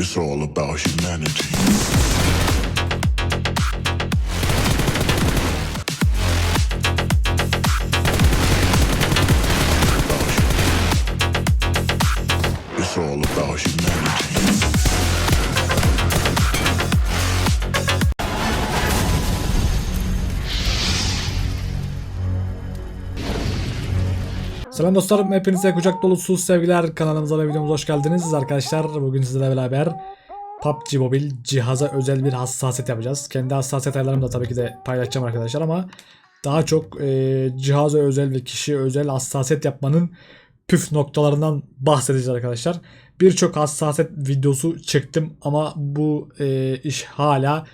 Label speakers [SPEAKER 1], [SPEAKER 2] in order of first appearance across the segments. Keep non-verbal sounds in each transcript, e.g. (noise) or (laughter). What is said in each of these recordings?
[SPEAKER 1] It's all about humanity. It's all about humanity.
[SPEAKER 2] Selam dostlarım, hepinize kucak dolusu sevgiler. Kanalımıza ve videomuza hoş geldiniz arkadaşlar. Bugün sizlerle beraber PUBG Mobile cihaza özel bir hassasiyet yapacağız. Kendi hassasiyet ayarlarımı da tabii ki de paylaşacağım arkadaşlar ama daha çok e, cihaza özel ve kişiye özel hassasiyet yapmanın püf noktalarından bahsedeceğiz arkadaşlar. Birçok hassasiyet videosu çektim ama bu e, iş hala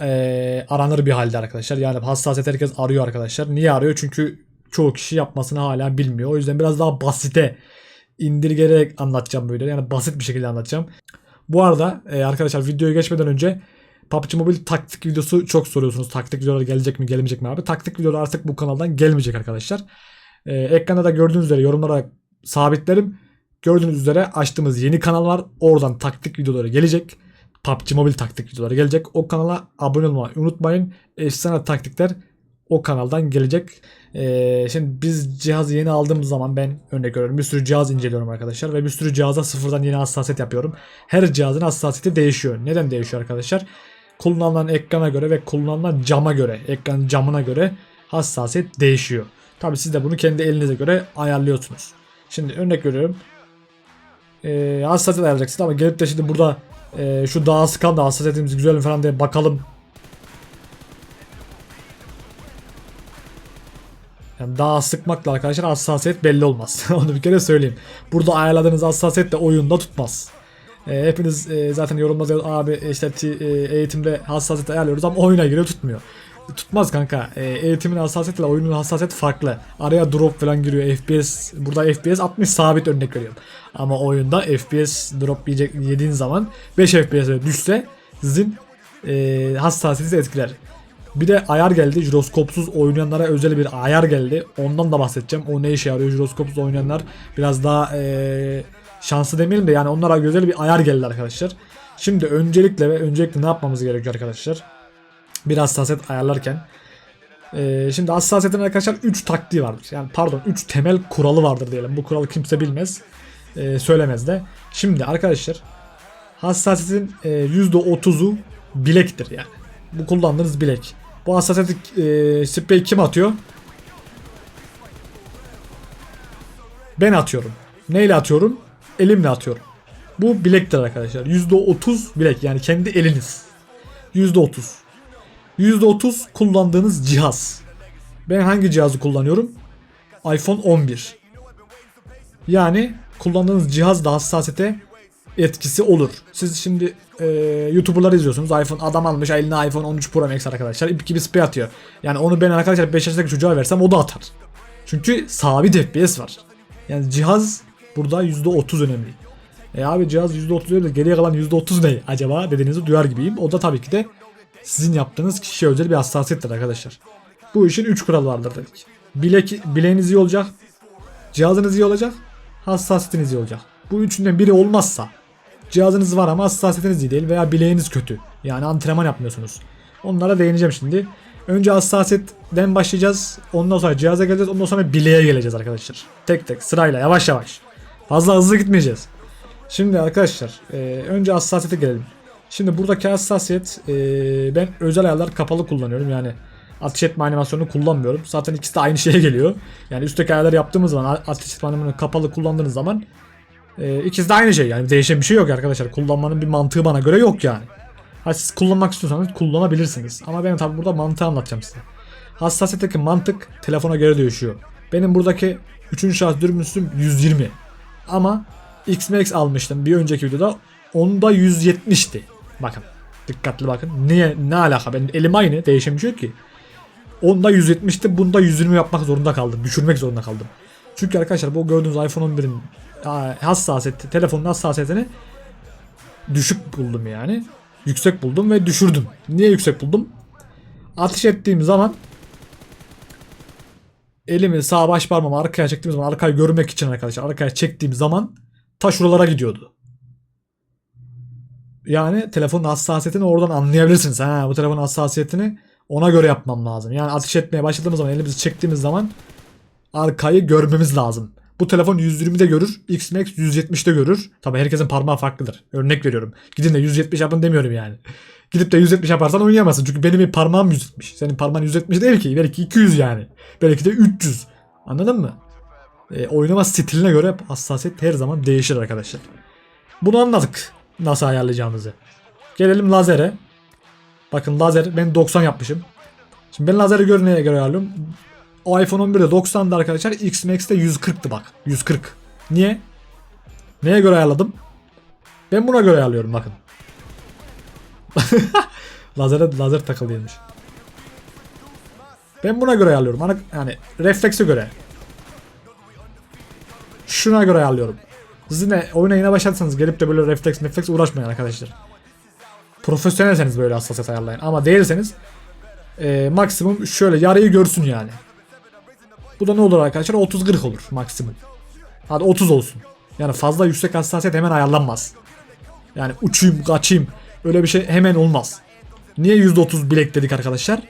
[SPEAKER 2] e, aranır bir halde arkadaşlar. Yani hassasiyet herkes arıyor arkadaşlar. Niye arıyor? Çünkü çoğu kişi yapmasını hala bilmiyor. O yüzden biraz daha basite indirgerek anlatacağım videoyu. Yani basit bir şekilde anlatacağım. Bu arada e, arkadaşlar videoya geçmeden önce PUBG Mobile taktik videosu çok soruyorsunuz. Taktik videolar gelecek mi gelmeyecek mi abi? Taktik videolar artık bu kanaldan gelmeyecek arkadaşlar. E, ekranda da gördüğünüz üzere yorumlara sabitlerim. Gördüğünüz üzere açtığımız yeni kanal var. Oradan taktik videoları gelecek. PUBG Mobile taktik videoları gelecek. O kanala abone olmayı unutmayın. Efsane taktikler o kanaldan gelecek. Ee, şimdi biz cihazı yeni aldığımız zaman ben örnek veriyorum bir sürü cihaz inceliyorum arkadaşlar ve bir sürü cihaza sıfırdan yeni hassasiyet yapıyorum. Her cihazın hassasiyeti değişiyor. Neden değişiyor arkadaşlar? Kullanılan ekrana göre ve kullanılan cama göre, ekranın camına göre hassasiyet değişiyor. Tabi siz de bunu kendi elinize göre ayarlıyorsunuz. Şimdi örnek veriyorum. Ee, hassasiyet ayarlayacaksınız ama gelip de şimdi burada e, şu daha sıkan da hassasiyetimiz güzel falan diye bakalım Yani daha sıkmakla arkadaşlar hassasiyet belli olmaz. (laughs) Onu bir kere söyleyeyim. Burada ayarladığınız hassasiyet de oyunda tutmaz. E, hepiniz e, zaten yorumlarda abi işte ti- e, eğitimde hassasiyet ayarlıyoruz ama oyuna göre tutmuyor. Tutmaz kanka. E, eğitimin hassasiyetiyle oyunun hassasiyeti farklı. Araya drop falan giriyor. FPS burada FPS 60 sabit örnek veriyorum. Ama oyunda FPS drop yiyecek, yediğin zaman 5 FPS'e düşse sizin e, hassasiyeti etkiler. Bir de ayar geldi. Jiroskopsuz oynayanlara özel bir ayar geldi. Ondan da bahsedeceğim. O ne işe yarıyor? Jiroskopsuz oynayanlar biraz daha eee, şanslı demeyelim de yani onlara özel bir ayar geldi arkadaşlar. Şimdi öncelikle ve öncelikle ne yapmamız gerekiyor arkadaşlar? Bir hassasiyet ayarlarken. Eee, şimdi hassasiyetin arkadaşlar 3 taktiği vardır. Yani pardon 3 temel kuralı vardır diyelim. Bu kuralı kimse bilmez. Eee, söylemez de. Şimdi arkadaşlar hassasiyetin eee, %30'u bilektir yani. Bu kullandığınız bilek. Bu hassasiyeti e, sprey kim atıyor? Ben atıyorum. Neyle atıyorum? Elimle atıyorum. Bu bilektir arkadaşlar. %30 bilek yani kendi eliniz. %30. %30 kullandığınız cihaz. Ben hangi cihazı kullanıyorum? iPhone 11. Yani kullandığınız cihaz da hassasiyete etkisi olur. Siz şimdi e, YouTuber'ları izliyorsunuz. iPhone adam almış eline iPhone 13 Pro Max arkadaşlar. İp gibi spray atıyor. Yani onu ben arkadaşlar 5 yaşındaki çocuğa versem o da atar. Çünkü sabit FPS var. Yani cihaz burada %30 önemli. E abi cihaz %30 öyle geriye kalan %30 ne acaba dediğinizi duyar gibiyim. O da tabii ki de sizin yaptığınız kişiye özel bir hassasiyettir arkadaşlar. Bu işin 3 kuralı vardır dedik. Bilek, bileğiniz iyi olacak. Cihazınız iyi olacak. Hassasiyetiniz iyi olacak. Bu üçünden biri olmazsa cihazınız var ama hassasiyetiniz iyi değil veya bileğiniz kötü. Yani antrenman yapmıyorsunuz. Onlara değineceğim şimdi. Önce hassasiyetten başlayacağız. Ondan sonra cihaza geleceğiz. Ondan sonra bileğe geleceğiz arkadaşlar. Tek tek sırayla yavaş yavaş. Fazla hızlı gitmeyeceğiz. Şimdi arkadaşlar e, önce hassasiyete gelelim. Şimdi buradaki hassasiyet e, ben özel ayarlar kapalı kullanıyorum. Yani ateş etme animasyonunu kullanmıyorum. Zaten ikisi de aynı (laughs) şeye geliyor. Yani üstteki ayarları yaptığımız zaman ateş etme animasyonunu kapalı kullandığınız zaman ee, ikisi de aynı şey yani değişen bir şey yok arkadaşlar. Kullanmanın bir mantığı bana göre yok yani. Ha siz kullanmak istiyorsanız kullanabilirsiniz. Ama ben tabi burada mantığı anlatacağım size. Hassasiyetteki mantık telefona göre değişiyor. Benim buradaki 3. şahıs dürbünsüm 120. Ama XMX almıştım bir önceki videoda. Onda 170'ti. Bakın. Dikkatli bakın. Niye? Ne alaka? Benim elim aynı. Değişen bir şey yok ki. Onda 170'ti. Bunda 120 yapmak zorunda kaldım. Düşürmek zorunda kaldım. Çünkü arkadaşlar bu gördüğünüz iPhone 11'in hassasiyeti, telefonun hassasiyetini düşük buldum yani. Yüksek buldum ve düşürdüm. Niye yüksek buldum? Ateş ettiğim zaman elimi sağ baş parmağımı arkaya çektiğim zaman arkayı görmek için arkadaşlar arkaya çektiğim zaman ta şuralara gidiyordu. Yani telefonun hassasiyetini oradan anlayabilirsiniz. Ha, bu telefonun hassasiyetini ona göre yapmam lazım. Yani ateş etmeye başladığımız zaman elimizi çektiğimiz zaman arkayı görmemiz lazım. Bu telefon 120'de görür. X-Max 170'de görür. Tabi herkesin parmağı farklıdır. Örnek veriyorum. Gidin de 170 yapın demiyorum yani. Gidip de 170 yaparsan oynayamazsın. Çünkü benim bir parmağım 170. Senin parmağın 170 değil ki. Belki 200 yani. Belki de 300. Anladın mı? E, oynama stiline göre hassasiyet her zaman değişir arkadaşlar. Bunu anladık. Nasıl ayarlayacağımızı. Gelelim lazere. Bakın lazer ben 90 yapmışım. Şimdi ben lazeri göre neye göre ayarlıyorum? O iPhone 11'de 90'dı arkadaşlar. X Max'te 140'tı bak. 140. Niye? Neye göre ayarladım? Ben buna göre ayarlıyorum bakın. (laughs) Lazere lazer takılıymış. Ben buna göre ayarlıyorum. Ana- Yani reflekse göre. Şuna göre ayarlıyorum. Siz yine oyuna yine başlarsanız gelip de böyle refleks refleks uğraşmayın arkadaşlar. Profesyonelseniz böyle hassasiyet ayarlayın. Ama değilseniz e, maksimum şöyle yarıyı görsün yani. Bu da ne olur arkadaşlar? 30-40 olur maksimum. Hadi 30 olsun. Yani fazla yüksek hassasiyet hemen ayarlanmaz. Yani uçayım kaçayım öyle bir şey hemen olmaz. Niye %30 bilek dedik arkadaşlar?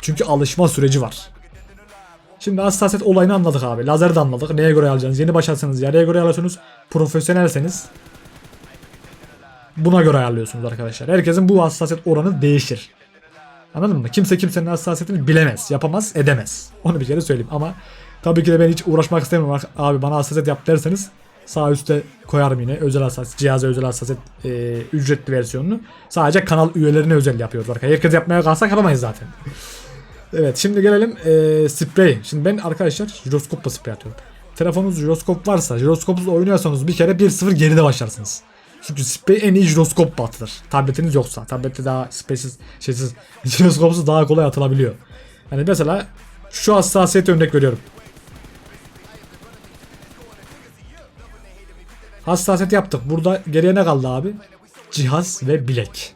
[SPEAKER 2] Çünkü alışma süreci var. Şimdi hassasiyet olayını anladık abi. Lazer de anladık. Neye göre alacaksınız? Yeni başlarsanız yarıya göre alıyorsunuz. Profesyonelseniz buna göre ayarlıyorsunuz arkadaşlar. Herkesin bu hassasiyet oranı değişir. Anladın mı? Kimse kimsenin hassasiyetini bilemez, yapamaz, edemez. Onu bir kere söyleyeyim ama tabii ki de ben hiç uğraşmak istemiyorum. Abi bana hassasiyet yap derseniz sağ üstte koyarım yine özel hassasiyet, cihaza özel hassasiyet e, ücretli versiyonunu. Sadece kanal üyelerine özel yapıyoruz arkadaşlar. Herkes yapmaya kalsak yapamayız zaten. Evet şimdi gelelim e, sprey. Şimdi ben arkadaşlar jiroskopla sprey atıyorum. Telefonunuz jiroskop varsa jiroskopla oynuyorsanız bir kere 1-0 geride başlarsınız. Çünkü en iyi jiroskop atılır. Tabletiniz yoksa. Tablette daha spreysiz, şeysiz, (laughs) jiroskopsuz daha kolay atılabiliyor. Yani mesela şu hassasiyete örnek veriyorum. Hassasiyet yaptık. Burada geriye ne kaldı abi? Cihaz ve bilek.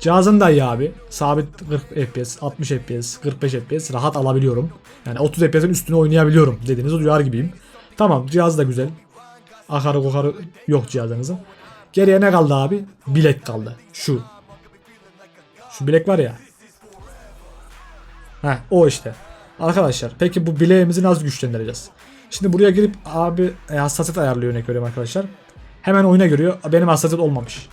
[SPEAKER 2] Cihazın da iyi abi. Sabit 40 FPS, 60 FPS, 45 FPS rahat alabiliyorum. Yani 30 FPS'in üstüne oynayabiliyorum dediğinizi duyar gibiyim. Tamam cihaz da güzel. Akarı kokarı yok cihazınızın. Geriye ne kaldı abi? Bilek kaldı. Şu. Şu bilek var ya. Heh o işte. Arkadaşlar peki bu bileğimizi nasıl güçlendireceğiz? Şimdi buraya girip abi e, hassasiyet ayarlıyor örnek veriyorum arkadaşlar. Hemen oyuna giriyor. Benim hassasiyet olmamış.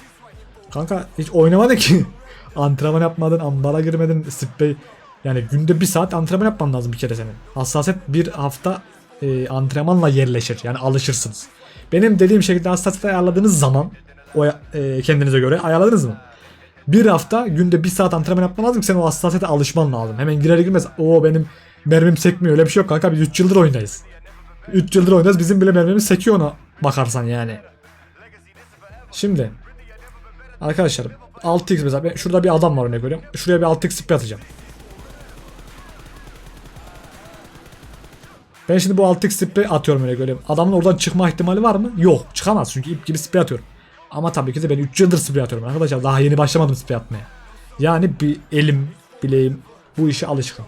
[SPEAKER 2] Kanka hiç oynamadın ki. (laughs) antrenman yapmadın, ambara girmedin, sprey. Yani günde bir saat antrenman yapman lazım bir kere senin. Hassasiyet bir hafta e, antrenmanla yerleşir. Yani alışırsınız. Benim dediğim şekilde hassasiyet ayarladığınız zaman o e, kendinize göre ayarladınız mı? Bir hafta günde bir saat antrenman yapman lazım ki sen o hassasiyete alışman lazım. Hemen girer girmez o benim mermim sekmiyor öyle bir şey yok kanka biz 3 yıldır oynayız. 3 yıldır oynarız bizim bile mermimiz sekiyor ona bakarsan yani. Şimdi Arkadaşlar 6x mesela ben şurada bir adam var örnek veriyorum. Şuraya bir 6x spray atacağım. Ben şimdi bu 6x spray atıyorum örnek veriyorum. Adamın oradan çıkma ihtimali var mı? Yok. Çıkamaz çünkü ip gibi spray atıyorum. Ama tabii ki de ben 3 yıldır spray atıyorum arkadaşlar. Daha yeni başlamadım spray atmaya. Yani bir elim, bileğim bu işe alışkın.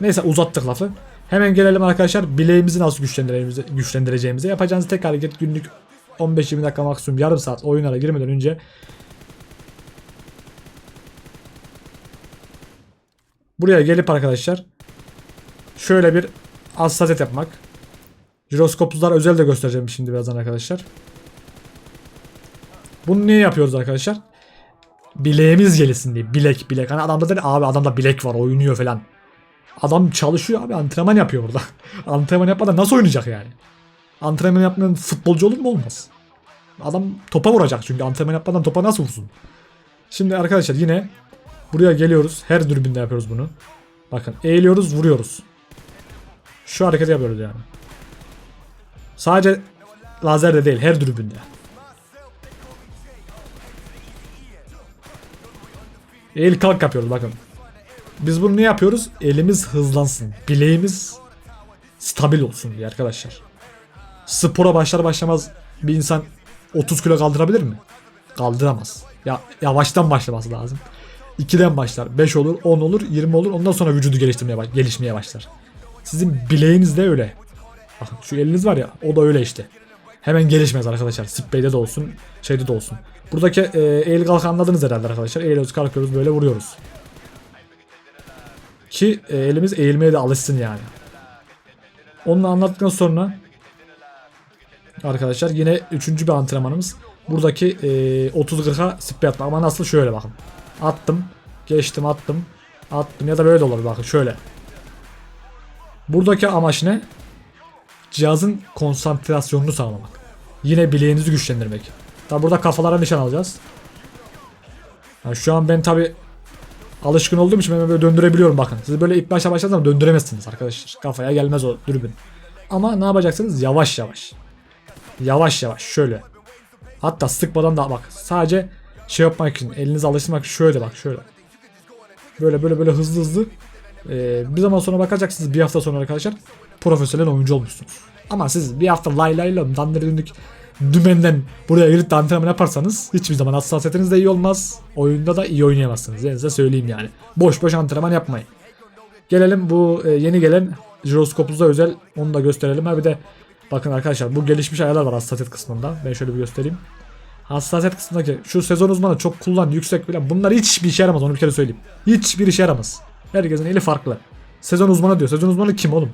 [SPEAKER 2] Neyse uzattık lafı. Hemen gelelim arkadaşlar bileğimizi nasıl güçlendireceğimize, güçlendireceğimize. Yapacağınız tek hareket günlük 15-20 dakika maksimum yarım saat oyunlara girmeden önce Buraya gelip arkadaşlar şöyle bir hassasiyet yapmak. Jiroskopsuzlar özel de göstereceğim şimdi birazdan arkadaşlar. Bunu niye yapıyoruz arkadaşlar? Bileğimiz gelsin diye. Bilek bilek. Hani adamda dedi abi adamda bilek var oynuyor falan. Adam çalışıyor abi antrenman yapıyor burada. (laughs) antrenman yapmadan nasıl oynayacak yani? Antrenman yapmayan futbolcu olur mu olmaz. Adam topa vuracak çünkü antrenman yapmadan topa nasıl vursun? Şimdi arkadaşlar yine Buraya geliyoruz. Her dürbünde yapıyoruz bunu. Bakın eğiliyoruz vuruyoruz. Şu hareketi yapıyoruz yani. Sadece lazerde değil her dürbünde. Eğil kalk yapıyoruz bakın. Biz bunu ne yapıyoruz? Elimiz hızlansın. Bileğimiz stabil olsun diye arkadaşlar. Spora başlar başlamaz bir insan 30 kilo kaldırabilir mi? Kaldıramaz. Ya yavaştan başlaması lazım. 2'den başlar. 5 olur, 10 olur, 20 olur. Ondan sonra vücudu geliştirmeye baş gelişmeye başlar. Sizin bileğiniz de öyle. Bakın şu eliniz var ya o da öyle işte. Hemen gelişmez arkadaşlar. Spray'de de olsun, şeyde de olsun. Buradaki e, eğil kalk anladınız herhalde arkadaşlar. Eğiliyoruz kalkıyoruz böyle vuruyoruz. Ki e, elimiz eğilmeye de alışsın yani. Onu anlattıktan sonra arkadaşlar yine üçüncü bir antrenmanımız. Buradaki e, 30-40'a spray atma. Ama nasıl şöyle bakın. Attım. Geçtim attım. Attım ya da böyle de olur bakın şöyle. Buradaki amaç ne? Cihazın konsantrasyonunu sağlamak. Yine bileğinizi güçlendirmek. Tabi burada kafalara nişan alacağız. Yani şu an ben tabi alışkın olduğum için ben böyle döndürebiliyorum bakın. Siz böyle ilk başta başladığınız zaman döndüremezsiniz arkadaşlar. Kafaya gelmez o dürbün. Ama ne yapacaksınız? Yavaş yavaş. Yavaş yavaş şöyle. Hatta sıkmadan da bak. Sadece şey yapmak için elinizi alıştırmak şöyle bak şöyle. Böyle böyle böyle hızlı hızlı. Ee, bir zaman sonra bakacaksınız bir hafta sonra arkadaşlar profesyonel oyuncu olmuşsunuz. Ama siz bir hafta lay lay lay dandır döndük dümenden buraya girip de antrenman yaparsanız hiçbir zaman hassasiyetiniz de iyi olmaz. Oyunda da iyi oynayamazsınız. Ben size söyleyeyim yani. Boş boş antrenman yapmayın. Gelelim bu e, yeni gelen jiroskopumuza özel onu da gösterelim. Ha bir de bakın arkadaşlar bu gelişmiş ayarlar var hassasiyet kısmında. Ben şöyle bir göstereyim. Hassasiyet kısmındaki şu sezon uzmanı çok kullan yüksek falan bunlar hiçbir işe yaramaz onu bir kere söyleyeyim. Hiçbir işe yaramaz. Herkesin eli farklı. Sezon uzmanı diyor. Sezon uzmanı kim oğlum?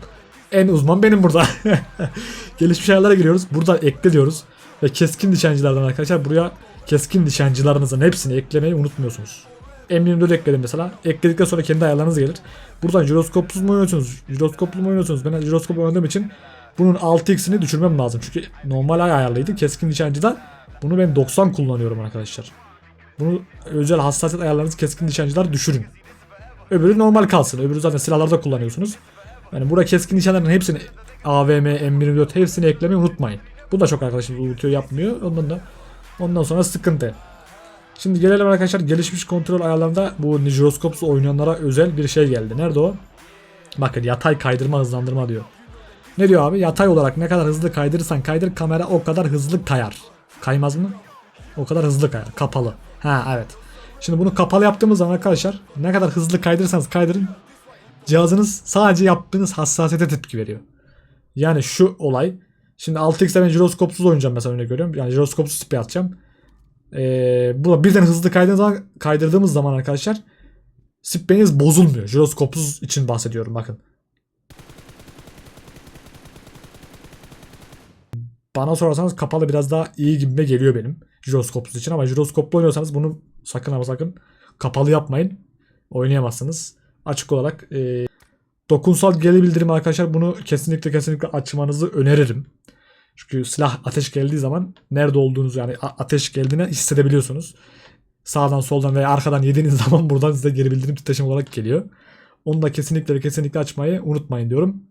[SPEAKER 2] En uzman benim burada. (laughs) Gelişmiş ayarlara giriyoruz. Burada ekle diyoruz. Ve keskin nişancılardan arkadaşlar buraya keskin nişancılarınızın hepsini eklemeyi unutmuyorsunuz. M24 ekledim mesela. Ekledikten sonra kendi ayarlarınız gelir. Buradan jiroskopsuz mu oynuyorsunuz? Jiroskoplu mu oynuyorsunuz? Ben jiroskop oynadığım için bunun 6x'ini düşürmem lazım. Çünkü normal ay ayarlıydı. Keskin nişancıda bunu ben 90 kullanıyorum arkadaşlar. Bunu özel hassasiyet ayarlarınızı keskin nişancılar düşürün. Öbürü normal kalsın. Öbürü zaten silahlarda kullanıyorsunuz. Yani burada keskin nişanların hepsini AVM, M24 hepsini eklemeyi unutmayın. Bu da çok arkadaşımız unutuyor yapmıyor. Ondan da ondan sonra sıkıntı. Şimdi gelelim arkadaşlar gelişmiş kontrol ayarlarında bu jiroskopsuz oynayanlara özel bir şey geldi. Nerede o? Bakın yatay kaydırma hızlandırma diyor. Ne diyor abi? Yatay olarak ne kadar hızlı kaydırırsan kaydır kamera o kadar hızlı kayar. Kaymaz mı? O kadar hızlı kayar. Kapalı. Ha evet. Şimdi bunu kapalı yaptığımız zaman arkadaşlar ne kadar hızlı kaydırırsanız kaydırın cihazınız sadece yaptığınız hassasiyete tepki veriyor. Yani şu olay. Şimdi 6x'de ben jiroskopsuz oynayacağım mesela örnek görüyorum. Yani jiroskopsuz spray atacağım. Ee, bu birden hızlı kaydırdığımız zaman, kaydırdığımız zaman arkadaşlar sprayiniz bozulmuyor. Jiroskopsuz için bahsediyorum bakın. Bana sorarsanız kapalı biraz daha iyi gibime geliyor benim jiroskopsuz için ama jiroskoplu oynuyorsanız bunu sakın ama sakın kapalı yapmayın. Oynayamazsınız. Açık olarak e, dokunsal geri bildirim arkadaşlar bunu kesinlikle kesinlikle açmanızı öneririm. Çünkü silah ateş geldiği zaman nerede olduğunuzu yani ateş geldiğini hissedebiliyorsunuz. Sağdan soldan veya arkadan yediğiniz (laughs) zaman buradan size geri bildirim titreşim olarak geliyor. Onu da kesinlikle ve kesinlikle açmayı unutmayın diyorum.